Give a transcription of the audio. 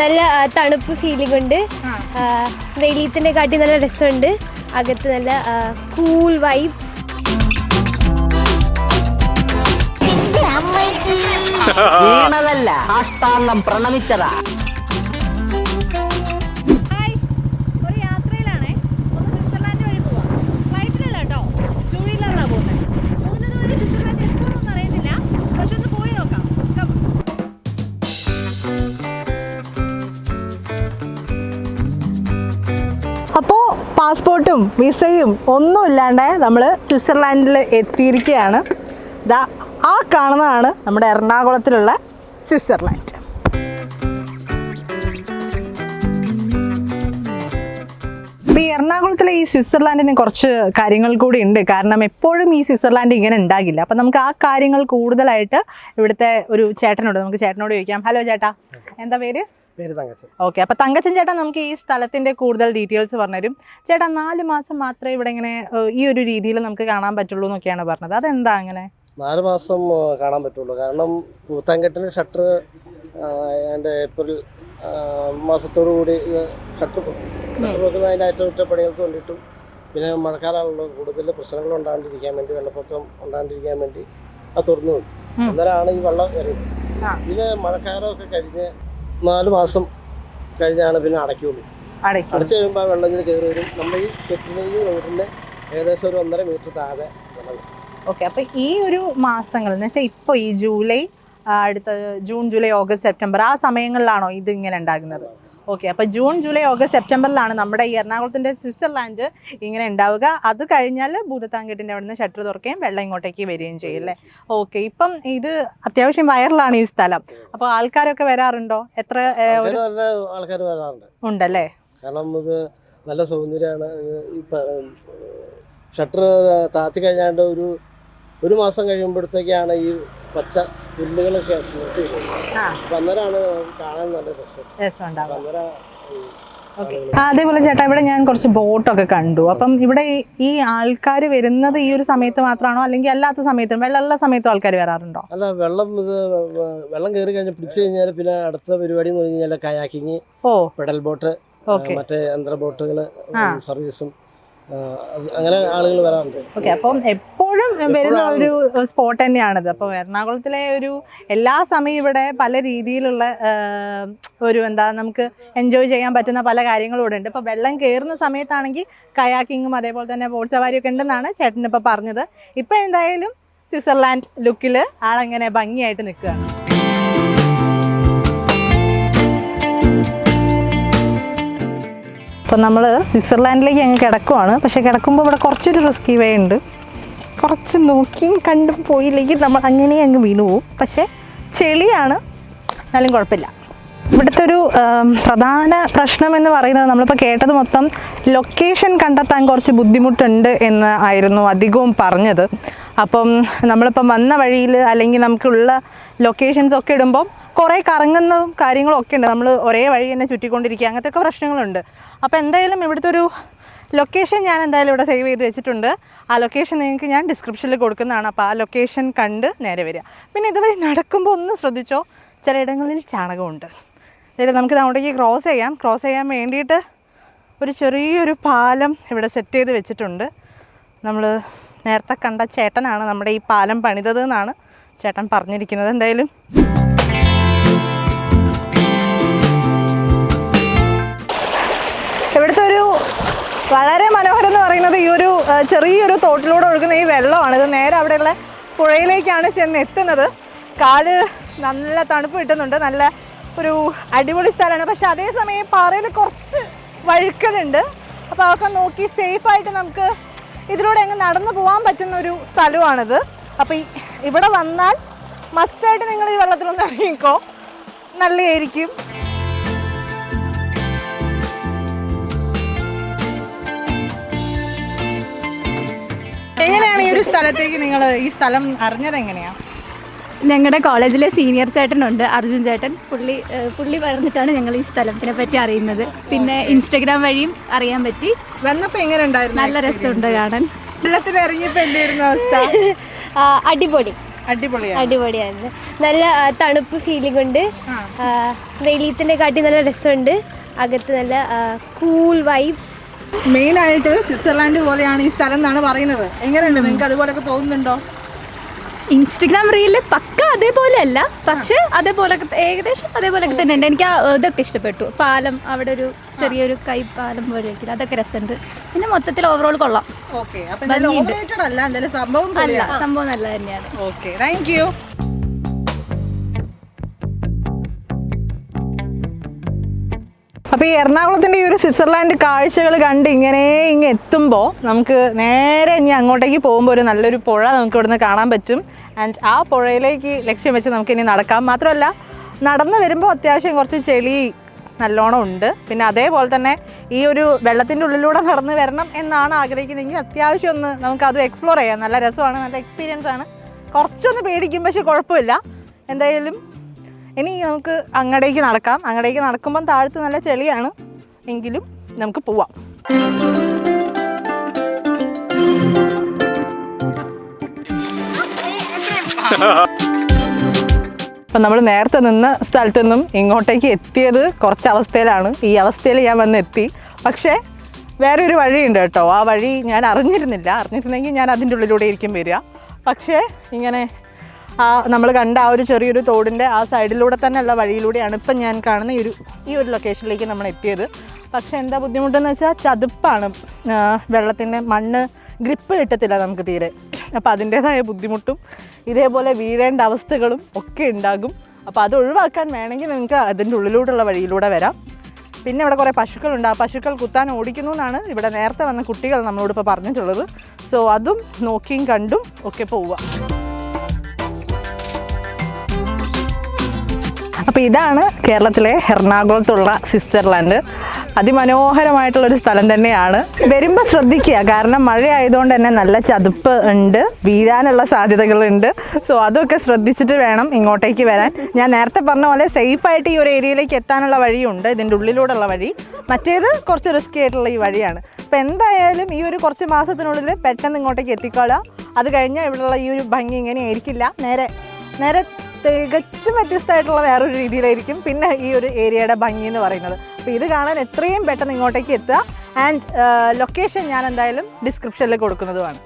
നല്ല തണുപ്പ് ഫീലിംഗ് ഉണ്ട്. വെയിലത്തിനെ കാട്ടി നല്ല രസമുണ്ട്. അകത്ത് നല്ല കൂൾ വൈബ്സ് വീണതല്ല. പ്രണമിച്ചതാ. പാസ്പോർട്ടും വിസയും ഒന്നും ഇല്ലാണ്ട് നമ്മൾ സ്വിറ്റ്സർലാൻഡിൽ എത്തിയിരിക്കുകയാണ്. ഇതാ ആ കാണുന്നതാണ് നമ്മുടെ എറണാകുളത്തിലുള്ള സ്വിറ്റ്സർലാൻഡ്. അപ്പോൾ ഈ എറണാകുളത്തിലെ ഈ സ്വിറ്റ്സർലാൻഡിന് കുറച്ച് കാര്യങ്ങൾ കൂടി ഉണ്ട്. കാരണം എപ്പോഴും ഈ സ്വിറ്റ്സർലാൻഡ് ഇങ്ങനെ ഉണ്ടാകില്ല. അപ്പം നമുക്ക് ആ കാര്യങ്ങൾ കൂടുതലായിട്ട് ഇവിടുത്തെ ഒരു ചേട്ടനോട് നമുക്ക് ചേട്ടനോട് ചോദിക്കാം. ഹലോ ചേട്ടാ എന്താ പേര്? പേര് തങ്കച്ചൻ. ഓക്കെ അപ്പൊ തങ്കച്ചൻ ചേട്ടാ നമുക്ക് ഈ സ്ഥലത്തിന്റെ കൂടുതൽ ഡീറ്റെയിൽസ് പറഞ്ഞുതരും. ചേട്ടാ നാല് മാസം മാത്രമേ ഇവിടെ ഇങ്ങനെ ഈ ഒരു രീതിയിൽ നമുക്ക് കാണാൻ പറ്റുള്ളൂ എന്നൊക്കെയാണ് പറഞ്ഞത്. അതെന്താ അങ്ങനെ? നാല് മാസം കാണാൻ പറ്റുള്ളൂ. കാരണം കൂത്താങ്കെട്ടിന് ഷട്ടർ ഏതാണ്ട് ഏപ്രിൽ മാസത്തോടു കൂടി ഷട്ടർ അതിന്റെ അറ്റകുറ്റപ്പണികൾക്ക് വേണ്ടിയിട്ടും പിന്നെ മഴക്കാലമാണല്ലോ കൂടുതൽ പ്രശ്നങ്ങൾ ഉണ്ടാകാണ്ടിരിക്കാൻ വേണ്ടി വെള്ളപ്പൊക്കം ഉണ്ടാകാണ്ടിരിക്കാൻ വേണ്ടി അത് തുറന്നു അന്നേരമാണ് ഈ വെള്ളം കയറിയത്. ഇത് മഴക്കാലമൊക്കെ കഴിഞ്ഞ് നാല് മാസം കഴിഞ്ഞാണ് പിന്നെ അടയ്ക്കുള്ളൂ. അടയ്ക്കും. അടച്ചു കഴിയുമ്പോൾ ആ വെള്ളം ഇങ്ങനെ കയറി വരും. നമ്മൾ ഈ കെട്ടിന് റോഡിന്റെ ഏകദേശം ഒരു ഒന്നര മീറ്റർ താഴെ. ഓക്കെ അപ്പൊ ഈ ഒരു മാസങ്ങൾ എന്ന് വെച്ചാൽ ഇപ്പൊ ഈ ജൂലൈ അടുത്ത ജൂൺ ജൂലൈ ഓഗസ്റ്റ് സെപ്റ്റംബർ ആ സമയങ്ങളിലാണോ ഇത് ഇങ്ങനെ ഉണ്ടാകുന്നത്? ഓക്കെ അപ്പൊ ജൂൺ ജൂലൈ ഓഗസ്റ്റ് സെപ്റ്റംബറിലാണ് നമ്മുടെ ഈ എറണാകുളത്തിന്റെ സ്വിറ്റ്സർലാൻഡ് ഇങ്ങനെ ഉണ്ടാവുക. അത് കഴിഞ്ഞാൽ ഭൂതത്താങ്കെട്ടിന്റെ അവിടെ നിന്ന് ഷട്ടർ തുറക്കുകയും വെള്ളം ഇങ്ങോട്ടേക്ക് വരികയും ചെയ്യും അല്ലേ? ഓക്കെ ഇപ്പം ഇത് അത്യാവശ്യം വൈറലാണ് ഈ സ്ഥലം. അപ്പോൾ ആൾക്കാരൊക്കെ വരാറുണ്ടോ? എത്ര ആൾക്കാർ വരാറുണ്ട്. ഉണ്ടല്ലേ? കാരണം ഇത് നല്ല സൗന്ദര്യമാണ്. ഷട്ടർ താത്തി കഴിഞ്ഞാണ്ട് ഒരു ഒരു മാസം കഴിയുമ്പോഴത്തേക്കാണ് ഈ പച്ച പുല്ലുകളൊക്കെ അന്നേരമാണ് കാണാൻ നല്ല രസം. അന്നേരം അതേപോലെ ചേട്ടാ ഇവിടെ ഞാൻ കുറച്ച് ബോട്ടൊക്കെ കണ്ടു. അപ്പം ഇവിടെ ഈ- ആൾക്കാർ വരുന്നത് ഈ ഒരു സമയത്ത് മാത്രമാണോ? അല്ലെങ്കിൽ അല്ലാത്ത സമയത്തും വെള്ളമുള്ള സമയത്തും ആൾക്കാർ വരാറുണ്ടോ? അല്ല വെള്ളം ഇത് വെള്ളം കയറി കഴിഞ്ഞാൽ പിടിച്ചു കഴിഞ്ഞാൽ പിന്നെ അടുത്ത പരിപാടി എന്ന് പറഞ്ഞു കഴിഞ്ഞാൽ കയാക്കിങ് ഓ. Pedal boat okay. മറ്റേ യന്ത്ര ബോട്ടുകൾ സർവീസും അങ്ങനെ ആളുകൾ വരാറുണ്ട്. ഓക്കെ അപ്പം എപ്പോഴും വരുന്ന ഒരു സ്പോട്ട് തന്നെയാണിത്. അപ്പോൾ എറണാകുളത്തിലെ ഒരു എല്ലാ സമയം ഇവിടെ പല രീതിയിലുള്ള ഒരു എന്താ നമുക്ക് എൻജോയ് ചെയ്യാൻ പറ്റുന്ന പല കാര്യങ്ങളും ഇവിടെ ഉണ്ട്. ഇപ്പോൾ വെള്ളം കയറുന്ന സമയത്താണെങ്കിൽ കയാക്കിങ്ങും അതേപോലെ തന്നെ ബോട്ട് സവാരിയൊക്കെ ഉണ്ടെന്നാണ് ചേട്ടൻ ഇപ്പോൾ പറഞ്ഞത്. ഇപ്പോൾ എന്തായാലും സ്വിറ്റ്സർലാൻഡ് ലുക്കിൽ ആളങ്ങനെ ഭംഗിയായിട്ട് നിൽക്കുകയാണ് ഇപ്പം നമ്മൾ സ്വിറ്റ്സർലാൻഡിലേക്ക് അങ്ങ് കിടക്കുവാണ്. പക്ഷേ കിടക്കുമ്പോൾ ഇവിടെ കുറച്ചൊരു റിസ്കി വേ ഉണ്ട്. കുറച്ച് നോക്കിയും കണ്ടും പോയില്ലെങ്കിൽ നമ്മൾ അങ്ങനെ അങ്ങ് വീണു പോകും പക്ഷേ ചെളിയാണ്. എന്നാലും കുഴപ്പമില്ല. ഇവിടുത്തെ ഒരു പ്രധാന പ്രശ്നം എന്ന് പറയുന്നത് നമ്മളിപ്പോൾ കേട്ടത് മൊത്തം ലൊക്കേഷൻ കണ്ടെത്താൻ കുറച്ച് ബുദ്ധിമുട്ടുണ്ട് എന്ന് ആയിരുന്നു അധികവും പറഞ്ഞത്. അപ്പം നമ്മളിപ്പം വന്ന വഴിയിൽ അല്ലെങ്കിൽ നമുക്കുള്ള ലൊക്കേഷൻസ് ഒക്കെ ഇടുമ്പോൾ കുറേ കറങ്ങുന്നതും കാര്യങ്ങളും ഒക്കെ ഉണ്ട്. നമ്മൾ ഒരേ വഴി തന്നെ ചുറ്റിക്കൊണ്ടിരിക്കുക. അങ്ങനത്തെ ഒക്കെ പ്രശ്നങ്ങളുണ്ട്. അപ്പോൾ എന്തായാലും ഇവിടുത്തെ ഒരു ലൊക്കേഷൻ ഞാൻ എന്തായാലും ഇവിടെ സേവ് ചെയ്ത് വെച്ചിട്ടുണ്ട്. ആ ലൊക്കേഷൻ നിങ്ങൾക്ക് ഞാൻ ഡിസ്ക്രിപ്ഷനിൽ കൊടുക്കുന്നതാണ്. അപ്പോൾ ആ ലൊക്കേഷൻ കണ്ട് നേരെ വരിക. പിന്നെ ഇതുവഴി നടക്കുമ്പോൾ ഒന്ന് ശ്രദ്ധിച്ചോ ചിലയിടങ്ങളിൽ ചാണകമുണ്ട്. അതായത് നമുക്ക് അങ്ങോട്ടേക്ക് ക്രോസ് ചെയ്യാം. ക്രോസ് ചെയ്യാൻ വേണ്ടിയിട്ട് ഒരു ചെറിയൊരു പാലം ഇവിടെ സെറ്റ് ചെയ്ത് വെച്ചിട്ടുണ്ട്. നമ്മൾ നേരത്തെ കണ്ട ചേട്ടനാണ് നമ്മുടെ ഈ പാലം പണിതത് എന്നാണ് ചേട്ടൻ പറഞ്ഞിരിക്കുന്നത്. എന്തായാലും വളരെ മനോഹരം എന്ന് പറയുന്നത് ഈ ഒരു ചെറിയൊരു തോട്ടിലൂടെ ഒഴുകുന്ന ഈ വെള്ളമാണ്. ഇത് നേരെ അവിടെയുള്ള പുഴയിലേക്കാണ് ചെന്ന് എത്തുന്നത്. കാൽ നല്ല തണുപ്പ് കിട്ടുന്നുണ്ട്. നല്ല ഒരു അടിപൊളി സ്ഥലമാണ്. പക്ഷെ അതേസമയം പാറയിൽ കുറച്ച് വഴുക്കലുണ്ട്. അപ്പോൾ അതൊക്കെ നോക്കി സേഫായിട്ട് നമുക്ക് ഇതിലൂടെ അങ്ങ് നടന്നു പോകാൻ പറ്റുന്ന ഒരു സ്ഥലമാണിത്. അപ്പോൾ ഇവിടെ വന്നാൽ മസ്റ്റായിട്ട് നിങ്ങൾ ഈ വെള്ളത്തിലൊന്ന് ഇറങ്ങിക്കോ. നല്ലതായിരിക്കും. എങ്ങനെയാണ് ഈ ഒരു സ്ഥലത്തേക്ക് നിങ്ങൾ ഈ സ്ഥലം അറിഞ്ഞത് എങ്ങനെയാ? ഞങ്ങളുടെ കോളേജിലെ സീനിയർ ചേട്ടനുണ്ട് അർജുൻ ചേട്ടൻ. പുള്ളി പുള്ളി പറഞ്ഞിട്ടാണ് ഞങ്ങൾ ഈ സ്ഥലത്തിനെ പറ്റി അറിയുന്നത്. പിന്നെ ഇൻസ്റ്റഗ്രാം വഴിയും അറിയാൻ പറ്റി. വന്നപ്പോ എങ്ങനെ ഉണ്ടായിരുന്നു നല്ല രസമുണ്ട് കാണാൻ. വെള്ളത്തിൽ ഇറങ്ങിയപ്പോ എന്തായിരുന്നു അവസ്ഥ? അടിപൊളി. അടിപൊളിയായിരുന്നു. നല്ല തണുപ്പ് ഫീലിംഗ് ഉണ്ട് വെളിയത്തിനെ കാട്ടി നല്ല രസമുണ്ട്. അകത്ത് നല്ല കൂൾ വൈബ്സ് മെയിൻ ആയിട്ട് സ്വിറ്റ്സർലാൻഡ് പോലെയാണ് ഈ സ്ഥലം എന്നാണ് പറയുന്നത്. എങ്ങനെയുണ്ട്? നിങ്ങൾക്ക് അതുപോലൊക്കെ തോന്നുന്നുണ്ടോ? ഇൻസ്റ്റഗ്രാം റീലിൽ പക്ക അതേപോലെ അല്ല പക്ഷെ അതേപോലെ ഏകദേശം അതേപോലൊക്കെ തന്നെ ഉണ്ട്. എനിക്ക് ആ ഇതൊക്കെ ഇഷ്ടപ്പെട്ടു. പാലം അവിടെ ഒരു ചെറിയൊരു കൈ പാലം പോലെ അതൊക്കെ രസമുണ്ട്. പിന്നെ മൊത്തത്തിൽ ഓവറോൾ കൊള്ളാം. ഭംഗിയുണ്ട്. സംഭവം അല്ല സംഭവം നല്ല തന്നെയാണ്. ഓക്കെ താങ്ക് യു അപ്പോൾ ഈ എറണാകുളത്തിന്റെ ഈ ഒരു സ്വിറ്റ്സർലാൻഡ് കാഴ്ചകൾ കണ്ട് ഇങ്ങനെ ഇങ്ങ് എത്തുമ്പോൾ നമുക്ക് നേരെ ഇനി അങ്ങോട്ടേക്ക് പോകുമ്പോൾ ഒരു നല്ലൊരു പുഴ നമുക്ക് ഇവിടുന്ന് കാണാൻ പറ്റും. ആൻഡ് ആ പുഴയിലേക്ക് ലക്ഷ്യം വെച്ച് നമുക്ക് ഇനി നടക്കാം. മാത്രമല്ല നടന്ന് വരുമ്പോൾ അത്യാവശ്യം കുറച്ച് ചെളി നല്ലോണം ഉണ്ട്. പിന്നെ അതേപോലെ തന്നെ ഈ ഒരു വെള്ളത്തിന്റെ ഉള്ളിലൂടെ നടന്ന് വരണം എന്നാണ് ആഗ്രഹിക്കുന്നതെങ്കിൽ അത്യാവശ്യം ഒന്ന് നമുക്ക് അത് എക്സ്പ്ലോർ ചെയ്യാം. നല്ല രസമാണ് നല്ല എക്സ്പീരിയൻസ് ആണ്. കുറച്ചൊന്ന് പേടിക്കും പക്ഷേ കുഴപ്പമില്ല. എന്തായാലും ഇനി നമുക്ക് അങ്ങടേക്ക് നടക്കാം. അങ്ങടേക്ക് നടക്കുമ്പം താഴത്ത് നല്ല ചെളിയാണ്. എങ്കിലും നമുക്ക് പോവാം. അപ്പം നമ്മൾ നേരത്തെ നിന്ന സ്ഥലത്തു നിന്നും ഇങ്ങോട്ടേക്ക് എത്തിയത് കുറച്ച് അവസ്ഥയിലാണ് ഈ അവസ്ഥയിൽ ഞാൻ വന്ന് എത്തി. പക്ഷേ വേറെ ഒരു വഴിയുണ്ട് കേട്ടോ. ആ വഴി ഞാൻ അറിഞ്ഞിരുന്നില്ല. അറിഞ്ഞിരുന്നെങ്കിൽ ഞാൻ അതിന്റെ ഉള്ളിലൂടെ ആയിരിക്കും വരിക. പക്ഷേ ഇങ്ങനെ ആ നമ്മൾ കണ്ട ആ ഒരു ചെറിയൊരു തോടിന്റെ ആ സൈഡിലൂടെ തന്നെ ഉള്ള വഴിയിലൂടെയാണ് ഇപ്പം ഞാൻ കാണുന്ന ഈ ഒരു ഈ ഒരു ലൊക്കേഷനിലേക്ക് നമ്മൾ എത്തിയത്. പക്ഷേ എന്താ ബുദ്ധിമുട്ടെന്ന് വെച്ചാൽ ചതുപ്പാണ്. വെള്ളത്തിന്റെ മണ്ണ് ഗ്രിപ്പ് കിട്ടത്തില്ല നമുക്ക് തീരെ. അപ്പോൾ അതിന്റേതായ ബുദ്ധിമുട്ടും ഇതേപോലെ വീഴേണ്ട അവസ്ഥകളും ഒക്കെ ഉണ്ടാകും. അപ്പോൾ അത് ഒഴിവാക്കാൻ വേണമെങ്കിൽ നിങ്ങൾക്ക് അതിന്റെ ഉള്ളിലൂടെയുള്ള വഴിയിലൂടെ വരാം. പിന്നെ ഇവിടെ കുറേ പശുക്കളുണ്ട്. ആ പശുക്കൾ കുത്താൻ ഓടിക്കുന്നു എന്നാണ് ഇവിടെ നേരത്തെ വന്ന കുട്ടികൾ നമ്മളോട് ഇപ്പോൾ പറഞ്ഞിട്ടുള്ളത്. സോ അതും നോക്കിയും കണ്ടും ഒക്കെ പോവുക. അപ്പോൾ ഇതാണ് കേരളത്തിലെ എറണാകുളത്തുള്ള സ്വിറ്റ്സർലാൻഡ് അതിമനോഹരമായിട്ടുള്ളൊരു സ്ഥലം തന്നെയാണ്. വരുമ്പോൾ ശ്രദ്ധിക്കുക. കാരണം മഴ ആയതുകൊണ്ട് തന്നെ നല്ല ചതുപ്പ് ഉണ്ട്. വീഴാനുള്ള സാധ്യതകളുണ്ട്. സോ അതൊക്കെ ശ്രദ്ധിച്ചിട്ട് വേണം ഇങ്ങോട്ടേക്ക് വരാൻ. ഞാൻ നേരത്തെ പറഞ്ഞ പോലെ സേഫായിട്ട് ഈ ഒരു ഏരിയയിലേക്ക് എത്താനുള്ള വഴിയുണ്ട്. ഇതിന്റെ ഉള്ളിലൂടെയുള്ള വഴി. മറ്റേത് കുറച്ച് റിസ്ക് ആയിട്ടുള്ള ഈ വഴിയാണ്. അപ്പോൾ എന്തായാലും ഈ ഒരു കുറച്ച് മാസത്തിനുള്ളിൽ പെട്ടെന്ന് ഇങ്ങോട്ടേക്ക് എത്തിക്കോളാം. അത് കഴിഞ്ഞാൽ ഇവിടെയുള്ള ഈ ഒരു ഭംഗി ഇങ്ങനെ ആയിരിക്കില്ല. നേരെ നേരെ തികച്ചും വ്യത്യസ്തമായിട്ടുള്ള വേറൊരു രീതിയിലായിരിക്കും പിന്നെ ഈ ഒരു ഏരിയയുടെ ഭംഗി എന്ന് പറയുന്നത്. അപ്പോൾ ഇത് കാണാൻ എത്രയും പെട്ടെന്ന് ഇങ്ങോട്ടേക്ക് എത്തുക. ആൻഡ് ലൊക്കേഷൻ ഞാൻ എന്തായാലും ഡിസ്ക്രിപ്ഷനിൽ കൊടുക്കുന്നതുമാണ്.